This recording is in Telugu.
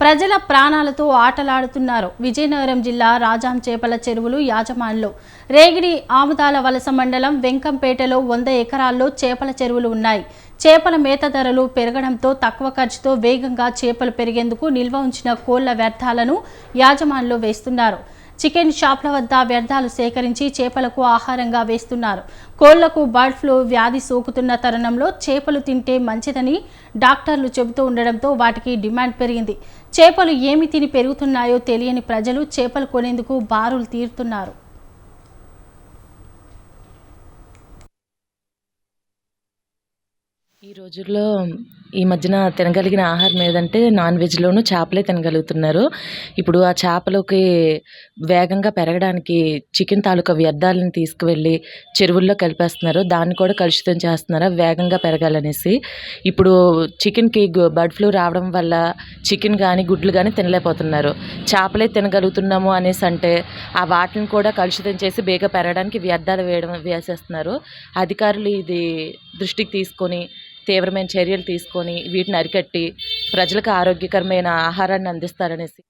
ప్రజల ప్రాణాలతో ఆటలాడుతున్నారు. విజయనగరం జిల్లా రాజాం చేపల చెరువులు యాజమాన్లు. రేగిడి ఆముదాల వలస మండలం వెంకంపేటలో వంద ఎకరాల్లో చేపల చెరువులు ఉన్నాయి. చేపల మేత ధరలు పెరగడంతో తక్కువ ఖర్చుతో వేగంగా చేపలు పెరిగేందుకు నిల్వ ఉంచిన కోళ్ళ వ్యర్థాలను యాజమాన్లు వేస్తున్నారు. చికెన్ షాప్ల వద్ద వ్యర్థాలు సేకరించి చేపలకు ఆహారంగా వేస్తున్నారు. కోళ్ళకు బర్డ్ ఫ్లూ వ్యాధి సోకుతున్న తరుణంలో చేపలు తింటే మంచిదని డాక్టర్లు చెబుతూ ఉండడంతో వాటికి డిమాండ్ పెరిగింది. చేపలు ఏమి తిని పెరుగుతున్నాయో తెలియని ప్రజలు చేపలు కొనేందుకు బారులు తీరుతున్నారు. ఈ రోజుల్లో ఈ మధ్యన తినగలిగిన ఆహారం ఏదంటే నాన్ వెజ్లోనూ చేపలే తినగలుగుతున్నారు. ఇప్పుడు ఆ చేపలకి వేగంగా పెరగడానికి చికెన్ తాలూకా వ్యర్థాలను తీసుకువెళ్ళి చెరువుల్లో కలిపేస్తున్నారు. దాన్ని కూడా కలుషితం చేస్తున్నారు? వేగంగా పెరగాలనేసి. ఇప్పుడు చికెన్కి బర్డ్ ఫ్లూ రావడం వల్ల చికెన్ కానీ గుడ్లు కానీ తినలేకపోతున్నారు. చేపలే తినగలుగుతున్నాము అనేసి అంటే ఆ వాటిని కూడా కలుషితం చేసి బేగ పెరగడానికి వ్యర్థాలు వేయడం వేసేస్తున్నారు. అధికారులు ఇది దృష్టికి తీసుకొని తీవ్రమైన చర్యలు తీసుకొని వీటిని అరికట్టి ప్రజలకు ఆరోగ్యకరమైన ఆహారాన్ని అందిస్తారనేసి